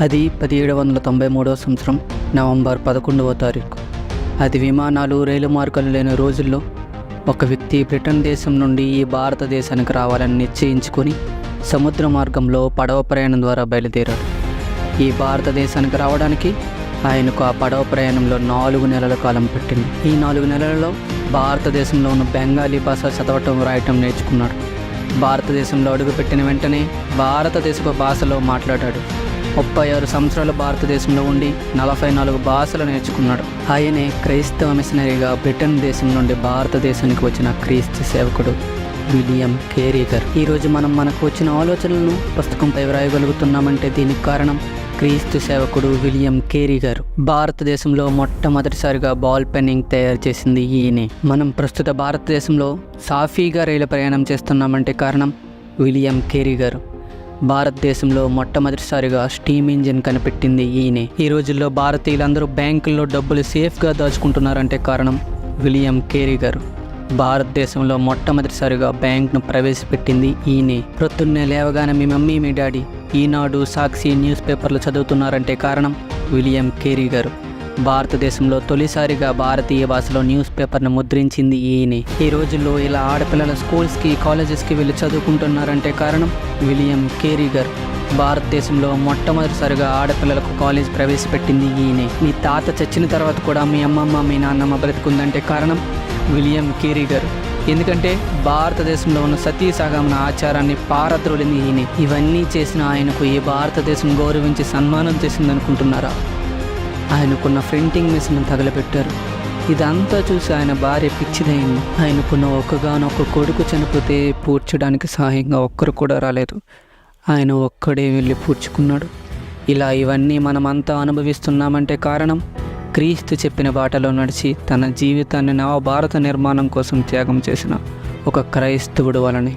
అది పదిహేడు వందల తొంభై మూడవ సంవత్సరం నవంబర్ పదకొండవ తారీఖు. అది విమానాలు రైలు మార్గాలు లేని రోజుల్లో ఒక వ్యక్తి బ్రిటన్ దేశం నుండి ఈ భారతదేశానికి రావాలని నిశ్చయించుకొని సముద్ర మార్గంలో పడవ ప్రయాణం ద్వారా బయలుదేరాడు. ఈ భారతదేశానికి రావడానికి ఆయనకు ఆ పడవ ప్రయాణంలో నాలుగు నెలల కాలం పట్టింది. ఈ నాలుగు నెలలలో భారతదేశంలో ఉన్న బెంగాలీ భాష చదవటం రాయటం నేర్చుకున్నాడు. భారతదేశంలో అడుగుపెట్టిన వెంటనే భారతదేశపు భాషలో మాట్లాడాడు. ముప్పై ఆరు సంవత్సరాలు భారతదేశంలో ఉండి నలభై నాలుగు భాషలు నేర్చుకున్నాడు. ఆయనే క్రైస్తవ మిషనరీగా బ్రిటన్ దేశం నుండి భారతదేశానికి వచ్చిన క్రీస్తు సేవకుడు విలియం కేరీకర్. ఈరోజు మనం మనకు వచ్చిన ఆలోచనలను పుస్తకంపై వ్రాయగలుగుతున్నామంటే దీనికి కారణం క్రీస్తు సేవకుడు విలియం కేరీ గారు భారతదేశంలో మొట్టమొదటిసారిగా బాల్ పెన్నింగ్ తయారు చేసింది ఈయనే. మనం ప్రస్తుత భారతదేశంలో సాఫీగా రైలు ప్రయాణం చేస్తున్నామంటే కారణం విలియం కేరీ గారు భారతదేశంలో మొట్టమొదటిసారిగా స్టీమ్ ఇంజిన్ కనిపెట్టింది ఈయనే. ఈ రోజుల్లో భారతీయులందరూ బ్యాంకుల్లో డబ్బులు సేఫ్గా దాచుకుంటున్నారంటే కారణం విలియం కేరీ గారు. భారతదేశంలో మొట్టమొదటిసారిగా బ్యాంక్ను ప్రవేశపెట్టింది ఈయనే. ప్రొద్దున్నే లేవగానే మీ మమ్మీ మీ డాడీ ఈనాడు సాక్షి న్యూస్ పేపర్లు చదువుతున్నారంటే కారణం విలియం కేరీ గారు. భారతదేశంలో తొలిసారిగా భారతీయ భాషలో న్యూస్ పేపర్ను ముద్రించింది ఈయనే. ఈ రోజుల్లో ఇలా ఆడపిల్లల స్కూల్స్కి కాలేజెస్కి వెళ్ళి చదువుకుంటున్నారంటే కారణం విలియం కేరీగర్. భారతదేశంలో మొట్టమొదటిసారిగా ఆడపిల్లలకు కాలేజ్ ప్రవేశపెట్టింది ఈయనే. మీ తాత చచ్చిన తర్వాత కూడా మీ అమ్మమ్మ మీ నాన్నమ్మ బ్రతుకుందంటే కారణం విలియం కేరీగర్. ఎందుకంటే భారతదేశంలో ఉన్న సతీ ఆచారాన్ని పారద్రోలింది ఈయనే. ఇవన్నీ చేసిన ఆయనకు ఈ భారతదేశం గౌరవించి సన్మానం చేసిందనుకుంటున్నారా? ఆయనకున్న ప్రింటింగ్ మిషన్ తగలబెట్టారు. ఇదంతా చూసి ఆయన భార్య పిచ్చిదైంది. ఆయనకున్న ఒక్కగానొక్క కొడుకు చనిపోతే పూడ్చడానికి సహాయంగా ఒక్కరు కూడా రాలేదు. ఆయన ఒక్కడే వెళ్ళి పూడ్చుకున్నాడు. ఇలా ఇవన్నీ మనమంతా అనుభవిస్తున్నామంటే కారణం? క్రీస్తు చెప్పిన బాటలో నడిచి తన జీవితాన్ని నవ భారత నిర్మాణం కోసం త్యాగం చేసిన ఒక క్రైస్తవుడు వలనే.